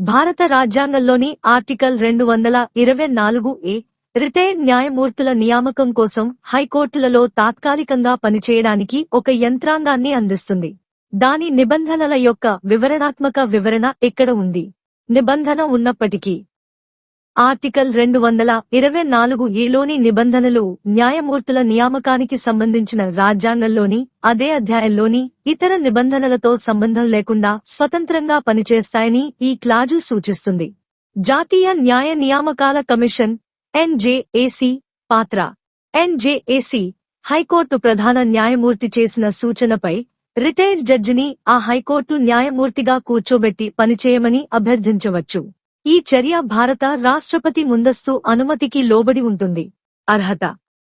భారత రాజ్యాంగంలోని ఆర్టికల్ రెండు వందల ఇరవై నాలుగు ఏ రిటైర్డ్ న్యాయమూర్తుల నియామకం కోసం హైకోర్టులలో తాత్కాలికంగా పనిచేయడానికి ఒక యంత్రాంగాన్ని అందిస్తుంది. దాని నిబంధనల యొక్క వివరణాత్మక వివరణ ఇక్కడ ఉంది? నిబంధన ఉన్నప్పటికీ ఆర్టికల్ రెండు వందల ఇరవై నాలుగు ఏలోని నిబంధనలు న్యాయమూర్తుల నియామకానికి సంబంధించిన రాజ్యాంగంలోని అదే అధ్యాయంలోని ఇతర నిబంధనలతో సంబంధం లేకుండా స్వతంత్రంగా పనిచేస్తాయని ఈ క్లాజు సూచిస్తుంది. జాతీయ న్యాయ నియామకాల కమిషన్ ఎన్జేఏసీ పాత్ర. ఎన్జేఏసీ హైకోర్టు ప్రధాన న్యాయమూర్తి చేసిన సూచనపై రిటైర్డ్ జడ్జిని ఆ హైకోర్టు న్యాయమూర్తిగా కూర్చోబెట్టి పనిచేయమని అభ్యర్థించవచ్చు. ఈ చర్య భారత రాష్ట్రపతి ముందస్తు అనుమతికి లోబడి ఉంటుంది. అర్హత.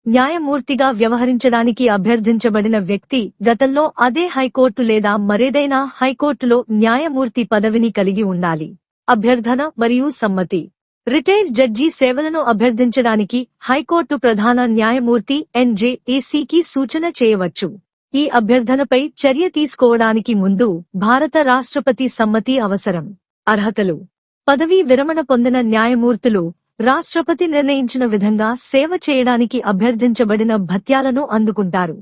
న్యాయమూర్తిగా వ్యవహరించడానికి అభ్యర్థించబడిన వ్యక్తి గతంలో అదే హైకోర్టు లేదా మరేదైనా హైకోర్టులో న్యాయమూర్తి పదవిని కలిగి ఉండాలి. అభ్యర్థన మరియు సమ్మతి. రిటైర్డ్ జడ్జి సేవలను అభ్యర్థించడానికి హైకోర్టు ప్రధాన న్యాయమూర్తి ఎన్జేఏసీకి సూచన చేయవచ్చు. ఈ అభ్యర్థనపై చర్య తీసుకోవడానికి ముందు భారత రాష్ట్రపతి సమ్మతి అవసరం. అర్హతలు. పదవీ విరమణ పొందిన న్యాయమూర్తులు రాష్ట్రపతి నిర్ణయించిన విధంగా సేవ చేయడానికి అభ్యర్థించబడిన భత్యాలను అందుకుంటారు.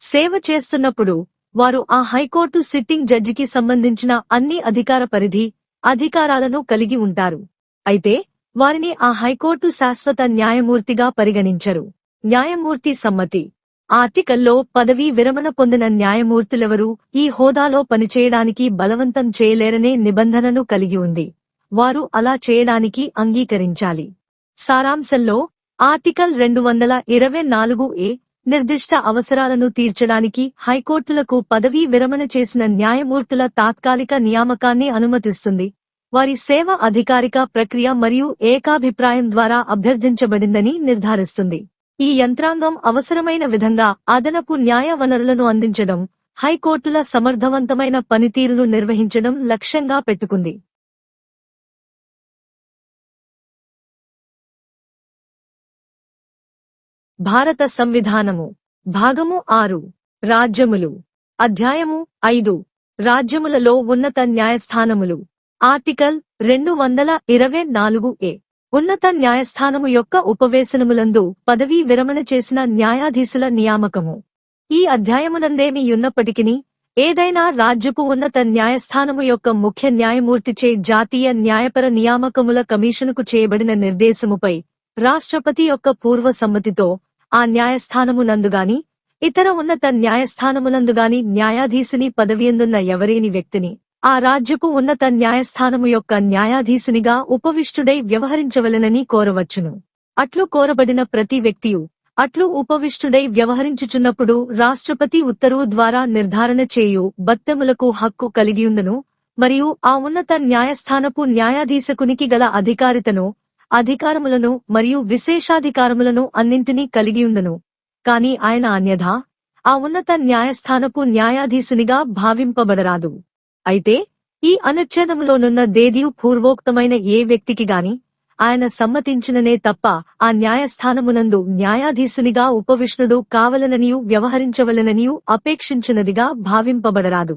సేవ చేస్తున్నప్పుడు వారు ఆ హైకోర్టు సిట్టింగ్ జడ్జికి సంబంధించిన అన్ని అధికార పరిధి అధికారాలను కలిగి ఉంటారు. అయితే వారిని ఆ హైకోర్టు శాశ్వత న్యాయమూర్తిగా పరిగణించరు. న్యాయమూర్తి సమ్మతి. ఆర్టికల్లో పదవీ విరమణ పొందిన న్యాయమూర్తులెవరూ ఈ హోదాలో పనిచేయడానికి బలవంతం చేయలేరనే నిబంధనను కలిగి ఉంది. వారు అలా చేయడానికి అంగీకరించాలి. సారాంశంలో ఆర్టికల్ రెండు వందల ఇరవై నాలుగు ఏ నిర్దిష్ట అవసరాలను తీర్చడానికి హైకోర్టులకు పదవీ విరమణ చేసిన న్యాయమూర్తుల తాత్కాలిక నియామకాన్ని అనుమతిస్తుంది. వారి సేవ అధికారిక ప్రక్రియ మరియు ఏకాభిప్రాయం ద్వారా అభ్యర్థించబడిందని నిర్ధారిస్తుంది. ఈ యంత్రాంగం అవసరమైన విధంగా అదనపు న్యాయ వనరులను అందించడం హైకోర్టుల సమర్థవంతమైన పనితీరును నిర్వహించడం లక్ష్యంగా పెట్టుకుంది. భారత సంవిధానము. భాగము ఆరు. రాజ్యములు. అధ్యాయము ఐదు. రాజ్యములలో ఉన్నత న్యాయస్థానములు. ఆర్టికల్ రెండు వందల ఇరవై నాలుగు ఏ. ఉన్నత న్యాయస్థానము యొక్క ఉపవేశనములందు పదవీ విరమణ చేసిన న్యాయాధీశుల నియామకము. ఈ అధ్యాయమునందేమి ఉన్నప్పటికీ ఏదైనా రాజ్యపు ఉన్నత న్యాయస్థానము యొక్క ముఖ్య న్యాయమూర్తిచే జాతీయ న్యాయపర నియామకముల కమిషనుకు చేయబడిన నిర్దేశముపై రాష్ట్రపతి యొక్క పూర్వ సమ్మతితో ఆ న్యాయస్థానమునందుగాని ఇతర ఉన్నత న్యాయస్థానమునందుగాని న్యాయాధీశుని పదవియందున్న ఎవరేని వ్యక్తిని ఆ రాజ్యపు ఉన్నత న్యాయస్థానము యొక్క న్యాయాధీశునిగా ఉపవిష్టుడై వ్యవహరించవలెనని కోరవచ్చును. అట్లు కోరబడిన ప్రతి వ్యక్తియు అట్లు ఉపవిష్టుడై వ్యవహరించుచున్నప్పుడు రాష్ట్రపతి ఉత్తర్వు ద్వారా నిర్ధారణ చేయు బత్తెములకు హక్కు కలిగియుండును మరియు ఆ ఉన్నత న్యాయస్థానపు న్యాయాధీశకునికి గల అధికారితను అధికారములను మరియు విశేషాధికారములను అన్నింటినీ కలిగియుండను కాని ఆయన అన్యథా ఆ ఉన్నత న్యాయస్థానపు న్యాయాధీశునిగా భావింపబడరాదు. అయితే ఈ అనుచ్ఛేదములోనున్న దేదీయు పూర్వోక్తమైన ఏ వ్యక్తికి గాని ఆయన సమ్మతించిననే తప్ప ఆ న్యాయస్థానమునందు న్యాయాధీశునిగా ఉపవిష్ణుడు కావలననియు వ్యవహరించవలననియు అపేక్షించినదిగా భావింపబడరాదు.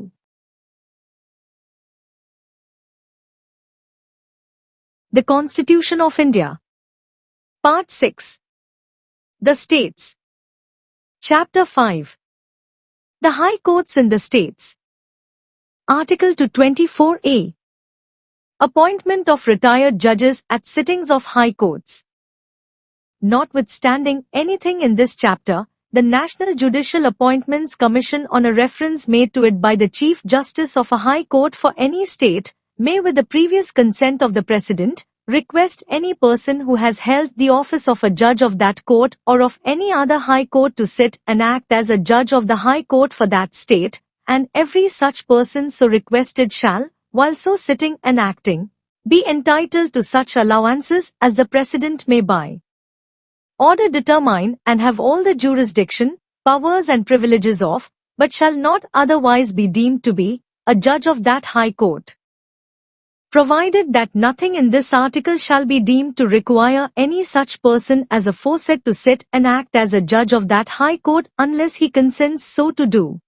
The Constitution of India. Part 6. The States. Chapter 5. The High Courts in the States. Article 224A. Appointment of retired judges at sittings of High Courts. Notwithstanding anything in this chapter, the National Judicial Appointments Commission on a reference made to it by the Chief Justice of a High Court for any state may with the previous consent of the President, request any person who has held the office of a judge of that court or of any other high court to sit and act as a judge of the high court for that state, and every such person so requested shall, while so sitting and acting, be entitled to such allowances as the President may by order determine and have all the jurisdiction, powers and privileges of, but shall not otherwise be deemed to be, a judge of that high court provided that nothing in this article shall be deemed to require any such person as aforesaid to sit and act as a judge of that high court unless he consents so to do.